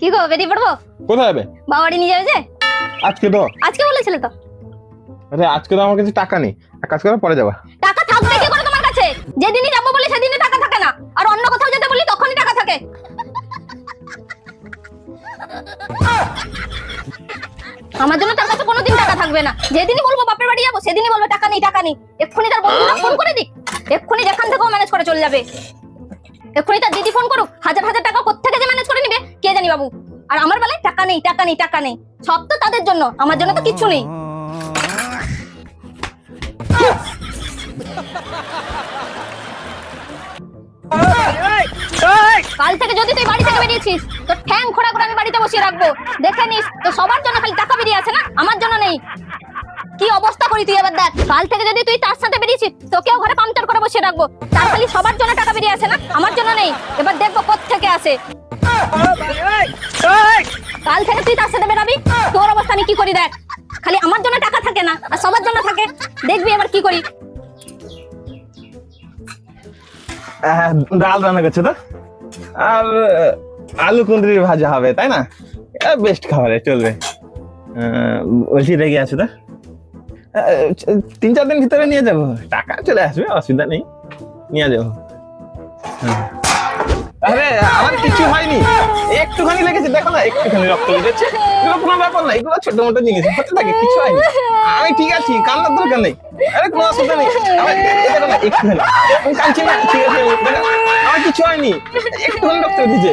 কি গো বেরিয়ে পড়ব? কোথায় যাবে? বাবাড়ি নিয়ে যাবে যে? আজকে তো। আজকে বলেছিলে তো। আরে আজকে তো আমার কাছে টাকা নেই। এক কাজ করে পরে যাবা। টাকা থাকবে কি করে তোমার কাছে? যেদিনই যাব বলি সেদিনই টাকা থাকে না। আর অন্য কোথাও যেতে বলি তখনই টাকা থাকে। আমার জন্য তার কাছে কোনোদিন টাকা থাকবে না। যেদিনই বলব বাপের বাড়ি যাব সেদিনই বলব টাকা নেই টাকা নেই। এক্ষুনি তার বন্ধুরা ফোন করে দিক। এক্ষুনি যেখান থেকেও ম্যানেজ করে চলে যাবে। এক্ষুনি তার দিদি ফোন করুক। হাজার হাজার টাকা কোথেকে যে ম্যানেজ করে নিবে? কে জানি বাবু। আর আমার বেলায় টাকা নেই টাকা নেই টাকা নেই। সব তো তাদের জন্য, আমার জন্য তো কিচ্ছু নেই। কাল থেকে যদি তুই বাড়ি থেকে বেরিয়েছিস, তো ঠ্যাং খোড়া করে আমি বাড়িতে বসিয়ে রাখব। দেখে নিস, তো সবার জন্য খালি টাকা বেরিয়ে আছে না? আমার জন্য নেই। অবস্থা করি তুই এবার দেখ। কাল থেকে যদি তুই তার সাথে বেরিয়েছিস, তোকেও ঘরে পাংচার করে বসিয়ে রাখব। তার খালি সবার জন্য টাকা বেরিয়ে আছে না, আমার জন্য নেই। এবার দেখব থেকে আসে। কাল থেকে তুই তার সাথে বেরাবি, তোর অবস্থা আমি কি করি দেখ। খালি আমার জন্য টাকা থাকে না, আর সবার জন্য থাকে। দেখবি এবার কি করি। ডাল রান্না করছে তো? আর আলু কুঁদরি ভাজা হবে, তাই না? বেস্ট খাবারে, চলবে। বলছি, রেগে আছে তো? তিন চার দিন ভিতরে নিয়ে যাব। টাকা চলে আসবে, অসুবিধা নেই। নিয়ে যাব। হ্যাঁ। আরে, আমার কিছু হয়নি। একটুখানি লেগেছে, দেখো না, একটুখানি রক্ত লেগেছে। এগুলো কোনো ব্যাপার না, এগুলো ছোট মোটো জিনিস, হতে থাকে, কিছু হয়নি। আমি ঠিক আছি, কান্নার দরকার নেই। আরে, কোনো অসুবিধা নেই। আমার একটুখানি। আমি কাঁদছি না, ঠিক আছে আমার কিছু হয়নি। একটুখানি রক্ত দিছে